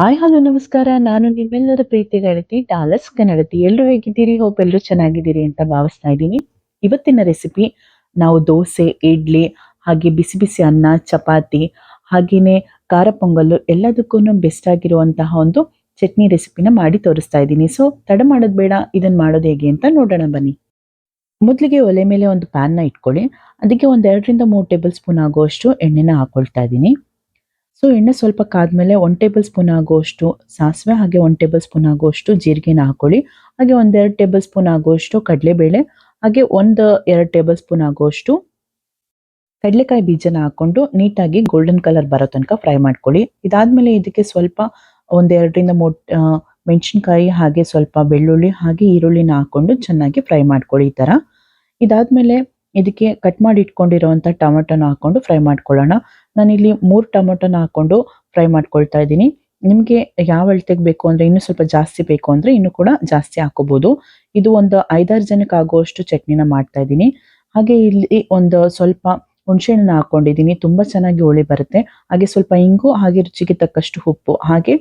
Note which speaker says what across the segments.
Speaker 1: Hi, hello, ನಮಸ್ಕಾರ. ನಾನು ನಿಮ್ಮೆಲ್ಲರ ಪ್ರೀತಿ ಗೆಳತಿ, ಡಾಲಸ್ ಕನ್ನಡತಿ. ಎಲ್ಲರೂ ಹೇಗಿದ್ದೀರಿ? ಹೋಪ್ ಎಲ್ಲರೂ ಚೆನ್ನಾಗಿದ್ದೀರಿ ಅಂತ ಭಾವಿಸ್ತಾ ಇದ್ದೀನಿ. ಇವತ್ತಿನ ರೆಸಿಪಿ, ನಾವು ದೋಸೆ, ಇಡ್ಲಿ, ಹಾಗೆ ಬಿಸಿ ಬಿಸಿ ಅನ್ನ, ಚಪಾತಿ, ಹಾಗೆಯೇ ಖಾರ ಪೊಂಗಲ್ಲು ಎಲ್ಲದಕ್ಕೂ ಬೆಸ್ಟ್ ಆಗಿರುವಂತಹ ಒಂದು ಚಟ್ನಿ ರೆಸಿಪಿನ ಮಾಡಿ ತೋರಿಸ್ತಾ ಇದ್ದೀನಿ. ಸೊ ತಡ ಮಾಡೋದು ಬೇಡ. ಇದನ್ನು ಮಾಡೋದು ಹೇಗೆ ಅಂತ ನೋಡೋಣ ಬನ್ನಿ. ಮೊದಲಿಗೆ ಒಲೆ ಮೇಲೆ ಒಂದು ಪ್ಯಾನ್ನ ಇಟ್ಕೊಳ್ಳಿ. ಅದಕ್ಕೆ ಒಂದು ಎರಡರಿಂದ ಮೂರು ಟೇಬಲ್ ಸ್ಪೂನ್ ಆಗುವಷ್ಟು ಎಣ್ಣೆನ ಹಾಕೊಳ್ತಾ ಇದ್ದೀನಿ. ಸೊ ಎಣ್ಣೆ ಸ್ವಲ್ಪ ಕಾದ್ಮೇಲೆ ಒನ್ ಟೇಬಲ್ ಸ್ಪೂನ್ ಆಗುವಷ್ಟು ಸಾಸಿವೆ, ಹಾಗೆ ಒನ್ ಟೇಬಲ್ ಸ್ಪೂನ್ ಆಗುವಷ್ಟು ಜೀರಿಗೆನ ಹಾಕೊಳ್ಳಿ. ಹಾಗೆ ಒಂದೆರಡು ಟೇಬಲ್ ಸ್ಪೂನ್ ಆಗುವಷ್ಟು ಕಡಲೆಬೇಳೆ, ಹಾಗೆ ಒಂದು ಎರಡು ಟೇಬಲ್ ಸ್ಪೂನ್ ಆಗುವಷ್ಟು ಕಡಲೆಕಾಯಿ ಬೀಜನ ಹಾಕೊಂಡು ನೀಟಾಗಿ ಗೋಲ್ಡನ್ ಕಲರ್ ಬರೋ ತನಕ ಫ್ರೈ ಮಾಡ್ಕೊಳ್ಳಿ. ಇದಾದ್ಮೇಲೆ ಇದಕ್ಕೆ ಸ್ವಲ್ಪ ಒಂದೆರಡರಿಂದ ಮೂರು ಮೆಣಸಿನ್ಕಾಯಿ, ಹಾಗೆ ಸ್ವಲ್ಪ ಬೆಳ್ಳುಳ್ಳಿ, ಹಾಗೆ ಈರುಳ್ಳಿನ ಹಾಕೊಂಡು ಚೆನ್ನಾಗಿ ಫ್ರೈ ಮಾಡ್ಕೊಳ್ಳಿ ಈ ಥರ ಇದಾದ್ಮೇಲೆ ಇದಕ್ಕೆ ಕಟ್ ಮಾಡಿ ಇಟ್ಕೊಂಡಿರೋವಂಥ ಟೊಮೆಟೊನ ಹಾಕೊಂಡು ಫ್ರೈ ಮಾಡ್ಕೊಳ್ಳೋಣ. ನಾನಿಲ್ಲಿ ಮೂರು ಟೊಮೆಟೊನ ಹಾಕೊಂಡು ಫ್ರೈ ಮಾಡ್ಕೊಳ್ತಾ ಇದ್ದೀನಿ. ನಿಮಗೆ ಯಾವ ಅಳತೆಗೆ ಬೇಕು ಅಂದರೆ ಇನ್ನೂ ಸ್ವಲ್ಪ ಜಾಸ್ತಿ ಬೇಕು ಅಂದರೆ ಇನ್ನೂ ಕೂಡ ಜಾಸ್ತಿ ಹಾಕೋಬೋದು ಇದು ಒಂದು ಐದಾರು ಜನಕ್ಕೆ ಆಗುವಷ್ಟು ಚಟ್ನಿನ ಮಾಡ್ತಾ ಇದ್ದೀನಿ. ಹಾಗೆ ಇಲ್ಲಿ ಒಂದು ಸ್ವಲ್ಪ ಹುಣಸೆಹಣ್ಣನ್ನ ಹಾಕೊಂಡಿದ್ದೀನಿ. ತುಂಬ ಚೆನ್ನಾಗಿ ಹೋಳಿ ಬರುತ್ತೆ. ಹಾಗೆ ಸ್ವಲ್ಪ ಇಂಗು ಹಾಗೆ ರುಚಿಗೆ ತಕ್ಕಷ್ಟು ಉಪ್ಪು. ಹಾಗೆ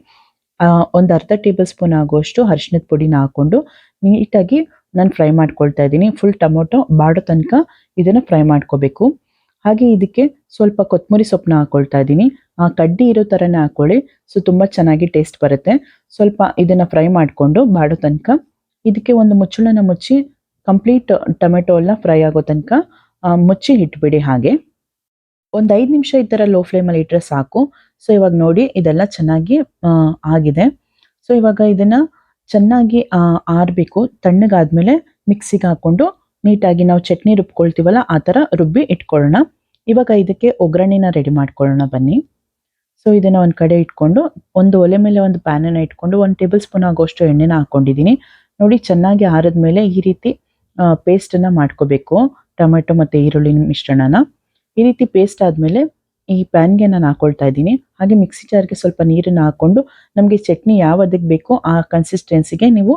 Speaker 1: ಒಂದು ಅರ್ಧ ಟೇಬಲ್ ಸ್ಪೂನ್ ಆಗುವಷ್ಟು ಅರಿಶಿನದ ಪುಡಿನ ಹಾಕೊಂಡು ನೀಟಾಗಿ ನಾನು ಫ್ರೈ ಮಾಡ್ಕೊಳ್ತಾ ಇದ್ದೀನಿ. ಫುಲ್ ಟೊಮೊಟೊ, ಬಾಡೋ ತನಕ ಇದನ್ನು ಫ್ರೈ ಮಾಡ್ಕೋಬೇಕು. ಹಾಗೆ ಇದಕ್ಕೆ ಸ್ವಲ್ಪ ಕೊತ್ತಂಬರಿ ಸೊಪ್ಪನ್ನ ಹಾಕ್ಕೊಳ್ತಾ ಇದ್ದೀನಿ. ಆ ಕಡ್ಡಿ ಇರೋ ಥರನೇ ಹಾಕ್ಕೊಳ್ಳಿ ಸೊ ತುಂಬ ಚೆನ್ನಾಗಿ ಟೇಸ್ಟ್ ಬರುತ್ತೆ. ಸ್ವಲ್ಪ ಇದನ್ನು ಫ್ರೈ ಮಾಡಿಕೊಂಡು ಬಾಡೋ ತನಕ ಇದಕ್ಕೆ ಒಂದು ಮುಚ್ಚಳನ ಮುಚ್ಚಿ ಕಂಪ್ಲೀಟ್ ಟೊಮೆಟೊ ಎಲ್ಲ ಫ್ರೈ ಆಗೋ ತನಕ ಮುಚ್ಚಿ ಇಟ್ಬಿಡಿ ಹಾಗೆ. ಒಂದು ಐದು ನಿಮಿಷ ಈ ಥರ ಲೋ ಫ್ಲೇಮಲ್ಲಿ ಇಟ್ಟರೆ ಸಾಕು. ಸೊ ಇವಾಗ ನೋಡಿ ಇದೆಲ್ಲ ಚೆನ್ನಾಗಿ ಆಗಿದೆ. ಸೊ ಇವಾಗ ಇದನ್ನು ಚೆನ್ನಾಗಿ ಆರಬೇಕು. ತಣ್ಣಗಾದ್ಮೇಲೆ ಮಿಕ್ಸಿಗೆ ಹಾಕ್ಕೊಂಡು ನೀಟಾಗಿ ನಾವು ಚಟ್ನಿ ರುಬ್ಕೊಳ್ತೀವಲ್ಲ, ಆ ಥರ ರುಬ್ಬಿ ಇಟ್ಕೊಳ್ಳೋಣ. ಇವಾಗ ಇದಕ್ಕೆ ಒಗ್ಗರಣೆನ ರೆಡಿ ಮಾಡ್ಕೊಳ್ಳೋಣ ಬನ್ನಿ. ಸೊ ಇದನ್ನು ಒಂದು ಕಡೆ ಇಟ್ಕೊಂಡು, ಒಂದು ಒಲೆ ಮೇಲೆ ಒಂದು ಪ್ಯಾನನ್ನು ಇಟ್ಕೊಂಡು, ಒಂದು ಟೇಬಲ್ ಸ್ಪೂನ್ ಆಗೋಷ್ಟು ಎಣ್ಣೆನ ಹಾಕೊಂಡಿದ್ದೀನಿ. ನೋಡಿ, ಚೆನ್ನಾಗಿ ಆರಿದ್ಮೇಲೆ ಈ ರೀತಿ ಪೇಸ್ಟನ್ನು ಮಾಡ್ಕೋಬೇಕು. ಟೊಮೆಟೊ ಮತ್ತು ಈರುಳ್ಳಿ ಮಿಶ್ರಣನ. ಈ ರೀತಿ ಪೇಸ್ಟ್ ಆದಮೇಲೆ ಈ ಪ್ಯಾನ್ಗೆ ನಾನು ಹಾಕೊಳ್ತಾ ಇದ್ದೀನಿ. ಹಾಗೆ ಮಿಕ್ಸಿ ಜಾರ್ಗೆ ಸ್ವಲ್ಪ ನೀರನ್ನು ಹಾಕೊಂಡು ನಮಗೆ ಚಟ್ನಿ ಯಾವ ಅದಕ್ಕೆ ಬೇಕೋ ಆ ಕನ್ಸಿಸ್ಟೆನ್ಸಿಗೆ ನೀವು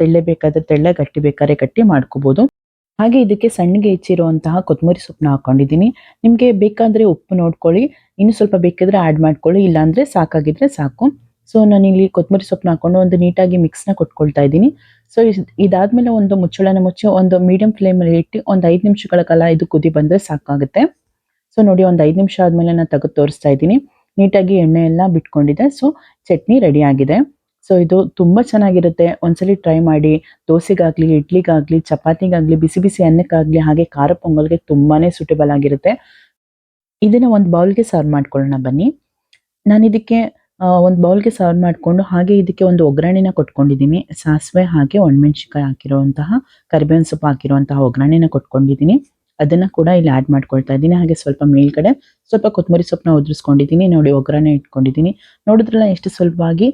Speaker 1: ತೆಳ್ಳೆ ಬೇಕಾದ್ರೆ ತೆಳ್ಳೆ ಗಟ್ಟಿ ಬೇಕಾದ್ರೆ ಗಟ್ಟಿ ಮಾಡ್ಕೋಬೋದು. ಹಾಗೆ ಇದಕ್ಕೆ ಸಣ್ಣಗೆ ಹೆಚ್ಚಿರುವಂತಹ ಕೊತ್ತಂಬರಿ ಸೊಪ್ಪನ್ನ ಹಾಕೊಂಡಿದ್ದೀನಿ. ನಿಮಗೆ ಬೇಕಾದರೆ ಉಪ್ಪು ನೋಡ್ಕೊಳ್ಳಿ. ಇನ್ನು ಸ್ವಲ್ಪ ಬೇಕಿದ್ರೆ ಆ್ಯಡ್ ಮಾಡ್ಕೊಳ್ಳಿ. ಇಲ್ಲಾಂದರೆ ಸಾಕಾಗಿದ್ರೆ ಸಾಕು. ಸೊ ಇಲ್ಲಿ ಕೊತ್ತಂಬರಿ ಸೊಪ್ಪನ್ನ ಹಾಕೊಂಡು ಒಂದು ನೀಟಾಗಿ ಮಿಕ್ಸ್ನ ಕೊಟ್ಕೊಳ್ತಾ ಇದ್ದೀನಿ. ಸೊ ಇದಾದ್ಮೇಲೆ ಒಂದು ಮುಚ್ಚಳನ ಮುಚ್ಚಿ ಒಂದು ಮೀಡಿಯಂ ಫ್ಲೇಮಲ್ಲಿ ಇಟ್ಟು ಒಂದು ಐದು ನಿಮಿಷಗಳ ಕಾಲ ಇದು ಕುದಿ ಬಂದರೆ ಸಾಕಾಗುತ್ತೆ. ಸೊ ನೋಡಿ ಒಂದು ಐದು ನಿಮಿಷ ಆದಮೇಲೆ ನಾನು ತೆಗೆದು ತೋರಿಸ್ತಾ ಇದ್ದೀನಿ. ನೀಟಾಗಿ ಎಣ್ಣೆ ಎಲ್ಲ ಬಿಟ್ಕೊಂಡಿದೆ. ಸೊ ಚಟ್ನಿ ರೆಡಿ ಆಗಿದೆ. ಸೊ ಇದು ತುಂಬ ಚೆನ್ನಾಗಿರುತ್ತೆ. ಒಂದ್ಸಲಿ ಟ್ರೈ ಮಾಡಿ. ದೋಸೆಗಾಗಲಿ, ಇಡ್ಲಿಗಾಗಲಿ, ಚಪಾತಿಗಾಗಲಿ, ಬಿಸಿ ಬಿಸಿ ಅನ್ನಕ್ಕಾಗಲಿ, ಹಾಗೆ ಖಾರ ಪೊಂಗಲ್ಗೆ ತುಂಬಾ ಸೂಟೇಬಲ್ ಆಗಿರುತ್ತೆ. ಇದನ್ನು ಒಂದು ಬೌಲ್ಗೆ ಸರ್ವ್ ಮಾಡ್ಕೊಳ್ಳೋಣ ಬನ್ನಿ. ನಾನು ಇದಕ್ಕೆ ಒಂದು ಬೌಲ್ಗೆ ಸರ್ವ್ ಮಾಡಿಕೊಂಡು, ಹಾಗೆ ಇದಕ್ಕೆ ಒಂದು ಒಗ್ಗರಣೆನ ಕೊಟ್ಕೊಂಡಿದ್ದೀನಿ. ಸಾಸಿವೆ ಹಾಗೆ ಒಣಮೆಣ್ಸಿಕಾಯಿ ಹಾಕಿರುವಂತಹ, ಕರಿಬೇವಿನ ಸೊಪ್ಪು ಹಾಕಿರುವಂತಹ ಒಗ್ಗರಣೆನ ಕೊಟ್ಕೊಂಡಿದ್ದೀನಿ. ಅದನ್ನು ಕೂಡ ಇಲ್ಲಿ ಆ್ಯಡ್ ಮಾಡ್ಕೊಳ್ತಾ ಇದ್ದೀನಿ. ಹಾಗೆ ಸ್ವಲ್ಪ ಮೇಲ್ಗಡೆ ಸ್ವಲ್ಪ ಕೊತ್ತಂಬರಿ ಸೊಪ್ಪನ್ನ ಉದುರಿಸ್ಕೊಂಡಿದ್ದೀನಿ. ನೋಡಿ, ಒಗ್ಗರಣೆ ಇಟ್ಕೊಂಡಿದ್ದೀನಿ. ನೋಡಿದ್ರಲ್ಲ ಎಷ್ಟು ಸುಲಭವಾಗಿ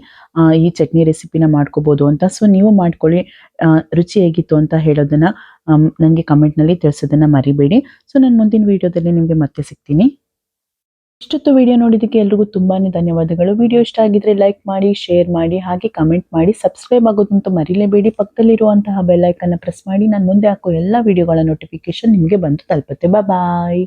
Speaker 1: ಈ ಚಟ್ನಿ ರೆಸಿಪಿನ ಮಾಡ್ಕೋಬೋದು ಅಂತ. ಸೊ ನೀವು ಮಾಡ್ಕೊಳ್ಳಿ. ರುಚಿ ಹೇಗಿತ್ತು ಅಂತ ಹೇಳೋದನ್ನು ನನಗೆ ಕಮೆಂಟ್ನಲ್ಲಿ ತಿಳಿಸೋದನ್ನು ಮರಿಬೇಡಿ. ಸೊ ನಾನು ಮುಂದಿನ ವೀಡಿಯೋದಲ್ಲಿ ನಿಮಗೆ ಮತ್ತೆ ಸಿಗ್ತೀನಿ. ಇಷ್ಟೊತ್ತು ವಿಡಿಯೋ ನೋಡಿದ್ದಕ್ಕೆ ಎಲ್ರಿಗೂ ತುಂಬಾನೇ ಧನ್ಯವಾದಗಳು. ವಿಡಿಯೋ ಇಷ್ಟ ಆಗಿದ್ರೆ ಲೈಕ್ ಮಾಡಿ ಶೇರ್ ಮಾಡಿ, ಹಾಗೆ ಕಮೆಂಟ್ ಮಾಡಿ ಸಬ್ಸ್ಕ್ರೈಬ್ ಆಗೋದಂತೂ ಮರಿಲೇಬೇಡಿ. ಪಕ್ಕದಲ್ಲಿರುವಂತಹ ಬೆಲ್ಲೈಕನ್ನ ಪ್ರೆಸ್ ಮಾಡಿ. ನಾನು ಮುಂದೆ ಹಾಕೋ ಎಲ್ಲ ವಿಡಿಯೋಗಳ ನೋಟಿಫಿಕೇಶನ್ ನಿಮಗೆ ಬಂದು ತಲುಪುತ್ತೆ. ಬಾಯ್